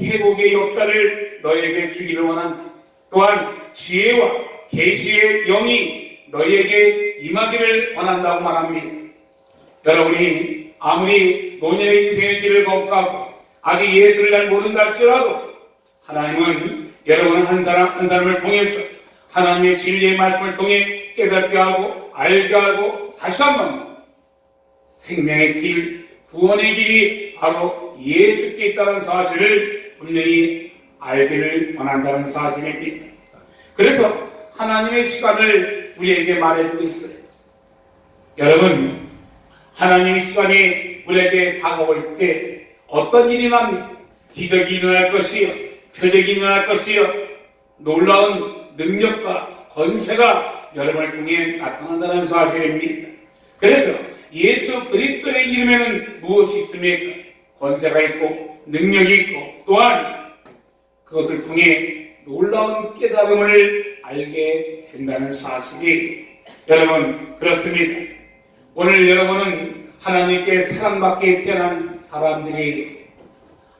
회복의 역사를 너에게 주기를 원한다. 또한 지혜와 계시의 영이 너에게 임하기를 원한다고 말합니다. 여러분이 아무리 노년의 인생의 길을 걷고 아직 예수를 잘 모른다 할지라도 하나님은 여러분 한 사람 한 사람을 통해서 하나님의 진리의 말씀을 통해 깨닫게 하고 알게 하고 다시 한번 생명의 길, 구원의 길이 바로 예수께 있다는 사실을 분명히 알기를 원한다는 사실입니다. 그래서 하나님의 시간을 우리에게 말해주고 있어요. 여러분, 하나님의 시간이 우리에게 다가올 때 어떤 일이 납니까? 기적이 일어날 것이요, 표적이 일어날 것이요, 놀라운 능력과 권세가 여러분을 통해 나타난다는 사실입니다. 그래서 예수 그리스도의 이름에는 무엇이 있습니까? 권세가 있고 능력이 있고 또한 그것을 통해 놀라운 깨달음을 알게 된다는 사실이 여러분 그렇습니다. 오늘 여러분은 하나님께 사랑받게 태어난 사람들이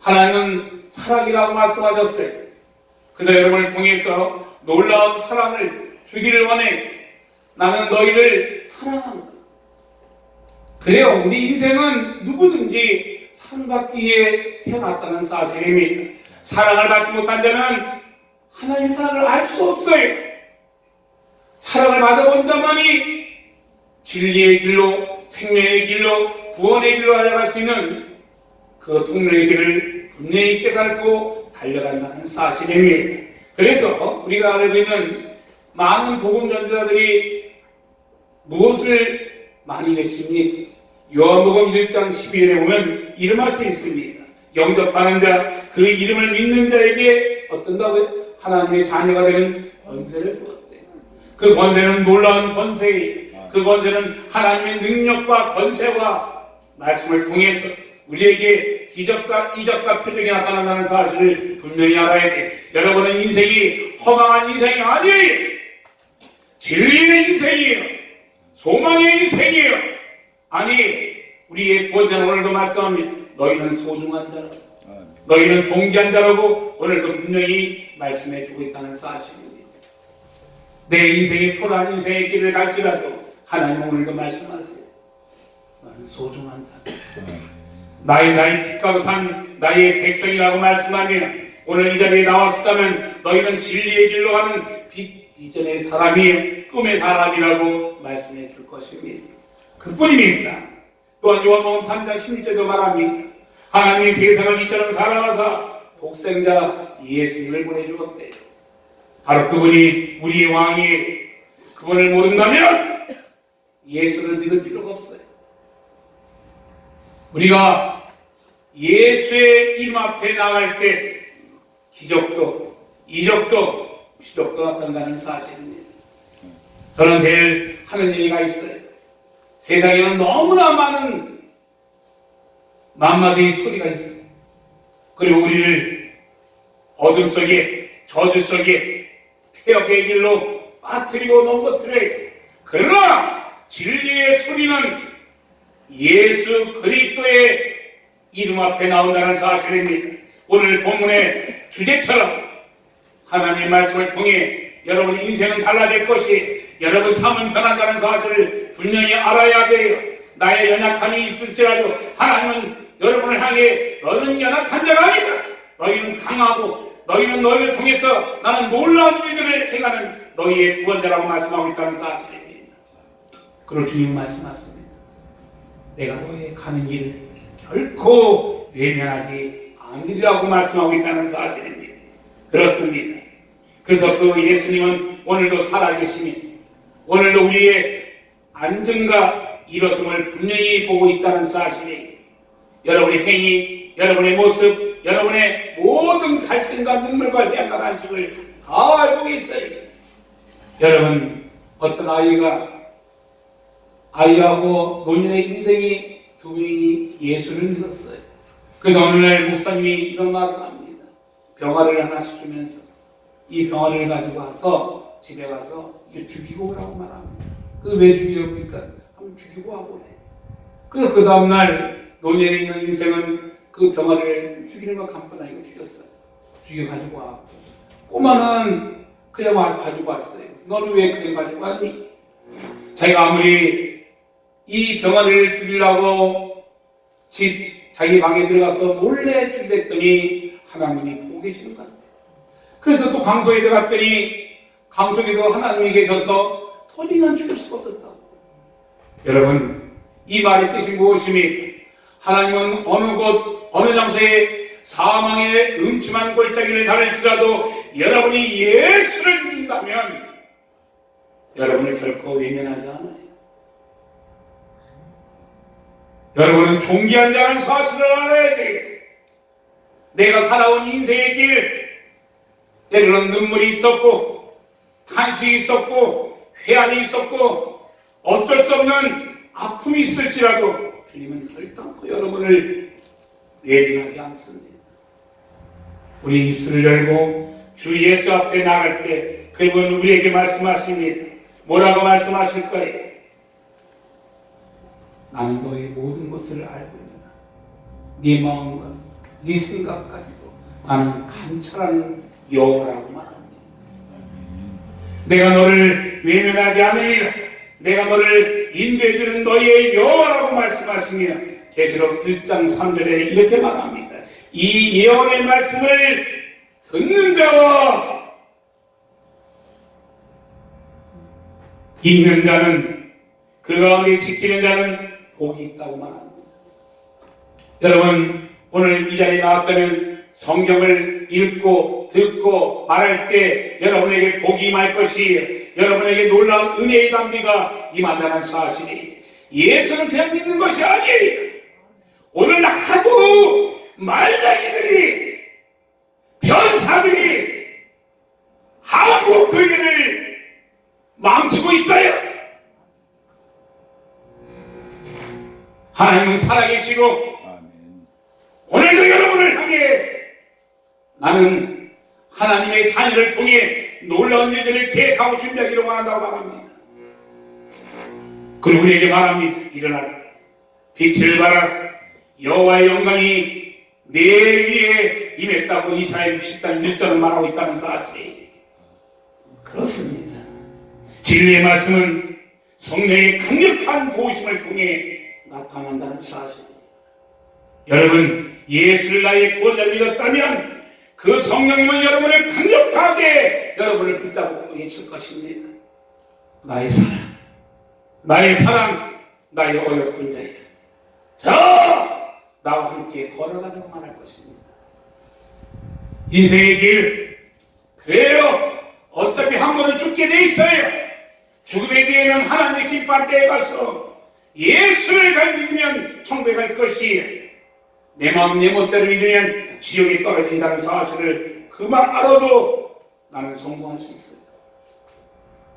하나님은 사랑이라고 말씀하셨어요. 그래서 여러분을 통해서 놀라운 사랑을 주기를 원해 나는 너희를 사랑한다. 그래요. 우리 인생은 누구든지 위해 태어났다는 사실입니다. 사랑을 받지 못한 자는 하나님 사랑을 알 수 없어요. 사랑을 받아본 자만이 진리의 길로, 생명의 길로, 구원의 길로 알아갈 수 있는 그 통로의 길을 분명히 깨닫고 달려간다는 사실입니다. 그래서 우리가 알고 있는 많은 복음 전도자들이 무엇을 많이 외칩니까? 요한복음 1장 12절에 보면 이런 말씀이 있습니다. 영접하는 자, 그 이름을 믿는 자에게 어떤다고요? 하나님의 자녀가 되는 권세를 주었대. 그 권세는 놀라운 권세예요. 그 권세는 하나님의 능력과 권세와 말씀을 통해서 우리에게 기적과 이적과 표적이 나타난다는 사실을 분명히 알아야 돼. 여러분은 인생이 허망한 인생이 아니에요. 진리의 인생이에요. 소망의 인생이에요. 아니 우리의 구원자는 오늘도 말씀합니다. 너희는 소중한 자라. 너희는 존귀한 자라고 오늘도 분명히 말씀해 주고 있다는 사실입니다. 내 인생의 초라한 인생의 길을 갈지라도 하나님 오늘도 말씀하세요. 너는 소중한 자. 나의 나의 빛가고 산 나의 백성이라고 말씀하면 오늘 이 자리에 나왔다면 너희는 진리의 길로 가는 빛 이전의 사람이 꿈의 사람이라고 말씀해 줄 것입니다. 그뿐입니다. 또한 요한복음 3장 16절도 말합니다. 하나님이 세상을 이처럼 사랑하사 독생자 예수님을 보내주었대. 바로 그분이 우리의 왕이 그분을 모른다면 예수를 믿을 필요가 없어요. 우리가 예수의 이름 앞에 나갈 때 기적도 이적도 피적도 나타난다는 사실입니다. 저는 제일 하는 얘기가 있어요. 세상에는 너무나 많은 만마디의 소리가 있어요. 그리고 우리를 어둠 속에 저주 속에 폐역의 길로 빠뜨리고 넘어뜨려요. 그러나 진리의 소리는 예수 그리스도의 이름 앞에 나온다는 사실입니다. 오늘 본문의 주제처럼 하나님의 말씀을 통해 여러분의 인생은 달라질 것이 여러분 삶은 변한다는 사실을 분명히 알아야 돼요. 나의 연약함이 있을지라도 하나님은 여러분을 향해 너는 연약한 자가 아니다. 너희는 강하고 너희는 너희를 통해서 나는 놀라운 일들을 행하는 너희의 구원자라고 말씀하고 있다는 사실입니다. 그걸 주님 말씀하십니다. 내가 너의 가는 길 결코 외면하지 않으리라고 말씀하고 있다는 사실입니다. 그렇습니다. 그래서 그 예수님은 오늘도 살아계시니 오늘도 우리의 안전과 일어섬을 분명히 보고 있다는 사실이 여러분의 행위, 여러분의 모습, 여러분의 모든 갈등과 눈물과 배양과 안식을 다 알고 있어요. 여러분 어떤 아이가 아이하고 노년의 인생이 두 명이 예수를 믿었어요. 그래서 어느 날 목사님이 이런 말을 합니다. 병아리를 하나씩 주면서 이 병아리를 가지고 와서 집에 가서 죽이고 오라고 말합니다. 그래서 왜 죽이렵니까? 한번 죽이고 와보래. 그래서 그 다음날 노년에 있는 인생은 그 병아리를 죽이는 거 간단하게 죽였어요. 죽여 가지고 와. 꼬마는 그냥 와 가지고 왔어요. 너는 왜 그냥 가지고 왔니? 자기가 아무리 이 병아리를 죽이려고 집 자기 방에 들어가서 몰래 죽였더니 하나님이 보고 계시는 거예요. 그래서 또 강소에 들어갔더니 강속에도 하나님이 계셔서 토니는 죽일 수가 없었다고. 여러분 이 말의 뜻이 무엇입니까? 하나님은 어느 곳 어느 장소에 사망의 음침한 골짜기를 다를지라도 여러분이 예수를 믿는다면 여러분을 결코 외면하지 않아요. 여러분은 존귀한 자는 사실을 알아야 돼요. 내가 살아온 인생의 길, 때로는 눈물이 있었고, 탄식이 있었고, 회한이 있었고, 어쩔 수 없는 아픔이 있을지라도 주님은 결단코 여러분을 외면하지 않습니다. 우리 입술을 열고 주 예수 앞에 나갈 때 그분은 우리에게 말씀하십니다. 뭐라고 말씀하실 거예요? 나는 너의 모든 것을 알고 있노라. 네 마음과 네 생각까지도 나는 감찰하는 여호라고 말합니다. 내가 너를 외면하지 않으리라. 내가 너를 인도해주는 너의 여호와라고 말씀하시며 계시록 1장 3절에 이렇게 말합니다. 이 예언의 말씀을 듣는 자와 읽는 자는 그 가운데 지키는 자는 복이 있다고 말합니다. 여러분 오늘 이 자리에 나왔다면 성경을 읽고 듣고 말할 때 여러분에게 복이 임할 것이 여러분에게 놀라운 은혜의 담비가 임한다는 사실이 예수는 그냥 믿는 것이 아니에요. 오늘 하도 말장이들이 변사들이 한국 교회를 망치고 있어요. 하나님은 살아계시고 아멘. 오늘도 여러분을 향해 나는 하나님의 자녀를 통해 놀라운 일들을 계획하고 준비하기를 원한다고 말합니다. 그리고 우리에게 말합니다. 일어나라. 빛을 발하라. 여호와의 영광이 내 위에 임했다고 이사야 60장 1절을 말하고 있다는 사실이 그렇습니다. 진리의 말씀은 성령의 강력한 도심을 통해 나타난다는 사실이에요. 여러분 예수를 나의 구원자로 믿었다면 그 성령님은 여러분을 강력하게 여러분을 붙잡고 계실 것입니다. 나의 사랑, 나의 사랑, 나의 어여쁜 자야. 저 나와 함께 걸어가자고 말할 것입니다. 인생의 길 그래요. 어차피 한 번은 죽게 돼 있어요. 죽음의 뒤에는 하나님의 심판대에 가서 예수를 잘 믿으면 천국에 갈 것이 내 마음 내 멋대로 믿으면 지옥에 떨어진다는 사실을 그만 알아도 나는 성공할 수 있어요.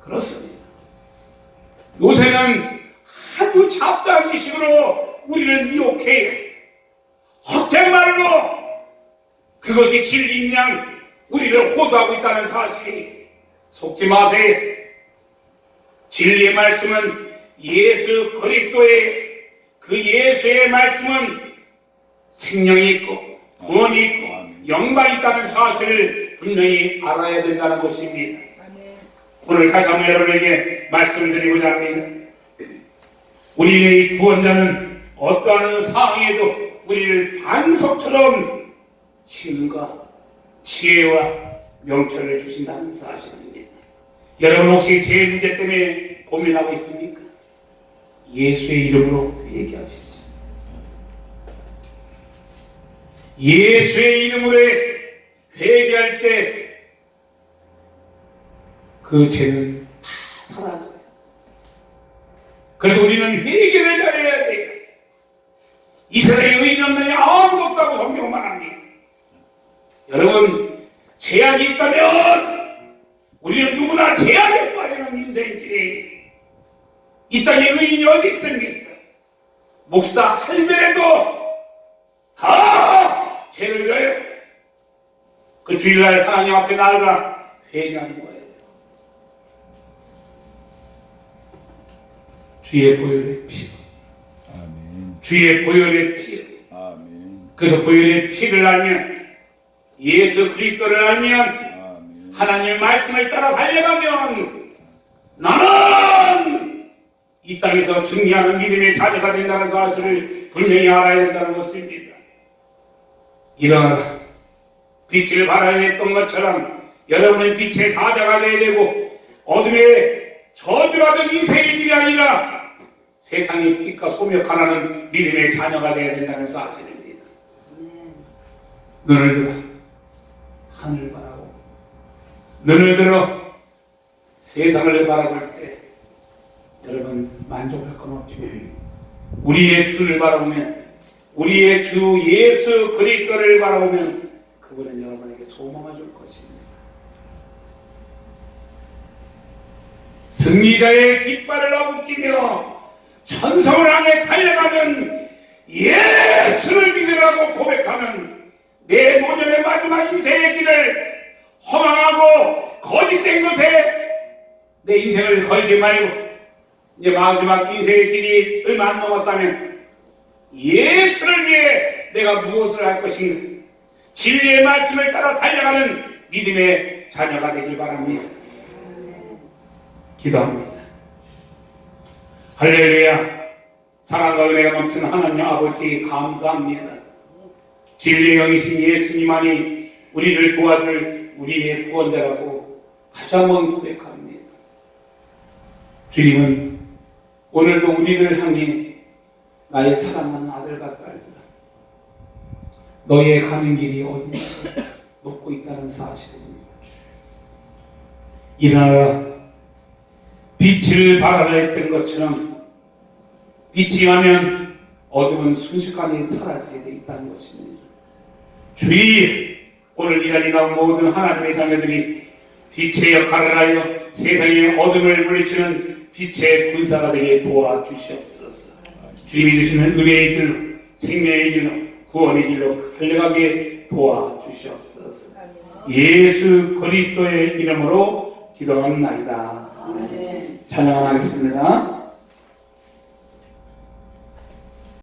그렇습니다. 요새는 아주 잡다한 지식으로 우리를 미혹해요. 헛된 말로 그것이 진리인 양 우리를 호도하고 있다는 사실이 속지 마세요. 진리의 말씀은 예수 그리스도의 그 예수의 말씀은 생명이 있고 구원이 있고 영광이 있다는 사실을 분명히 알아야 된다는 것입니다. 오늘 다시 한번 여러분에게 말씀드리고자 합니다. 우리의 이 구원자는 어떠한 상황에도 우리를 반석처럼 힘과 지혜와 명철을 주신다는 사실입니다. 여러분 혹시 제 문제 때문에 고민하고 있습니까? 예수의 이름으로 얘기하십시오. 예수의 이름으로 회개할 때 그 죄는 다 사라져요. 그래서 우리는 회개를 잘해야 돼요. 이 세상에 의인 없는 이 아무도 없다고 성경은 말합니다. 여러분 제약이 있다면 우리는 누구나 제약에 빠지는 인생길에 이 땅에 의인이 어디 있습니까? 목사 할배라도 다 죄를 져요. 그 주일날 하나님 앞에 나아가 회개하는 거예요. 주의 보혈의 피, 아멘. 주의 보혈의 피, 아멘. 그래서 보혈의 피를 알면 예수 그리스도를 알면 아멘. 하나님의 말씀을 따라 달려가면 나는 이 땅에서 승리하는 믿음의 자녀가 된다는 사실을 분명히 알아야 된다는 것입니다. 이런 빛을 발하야 했던 것처럼 여러분은 빛의 사자가 되어야 되고 어둠의 저주가 된 인생의 길이 아니라 세상의 빛과 소명 하나는 믿음의 자녀가 되어야 된다는 사실입니다. 눈을 들어 하늘을 바라고 눈을 들어 세상을 바라볼 때 여러분 만족할 건 없죠. 우리의 주를 바라보면 우리의 주 예수 그리스도를 바라보면 그분은 여러분에게 소망을 줄 것입니다. 승리자의 깃발을 아웃기며 천성을 향해 달려가는 예수를 믿으라고 고백하는 내 노년의 마지막 인생의 길을 허망하고 거짓된 것에 내 인생을 걸지 말고 이제 마지막 인생의 길이 얼마 안 남았다면 예수를 위해 내가 무엇을 할 것인가 진리의 말씀을 따라 달려가는 믿음의 자녀가 되길 바랍니다. 기도합니다. 할렐루야 사랑과 은혜가 넘치는 하나님 아버지 감사합니다. 진리의 영이신 예수님만이 우리를 도와줄 우리의 구원자라고 다시 한번 고백합니다. 주님은 오늘도 우리를 향해 나의 사랑하는 아들과 딸들아 너의 가는 길이 어디냐 묻고 있다는 사실입니다. 일어나라 빛을 발하라 했던 것처럼 빛이 가면 어둠은 순식간에 사라지게 돼 있다는 것입니다. 주의 오늘 이 자리에 나온 모든 하나님의 자녀들이 빛의 역할을 하여 세상의 어둠을 물리치는 빛의 군사가 되게 도와주시옵소서. 주님이 주시는 은혜의 길로 생명의 길로 구원의 길로 달려가게 도와주시옵소서. 예수 그리스도의 이름으로 기도합니다. 찬양하겠습니다.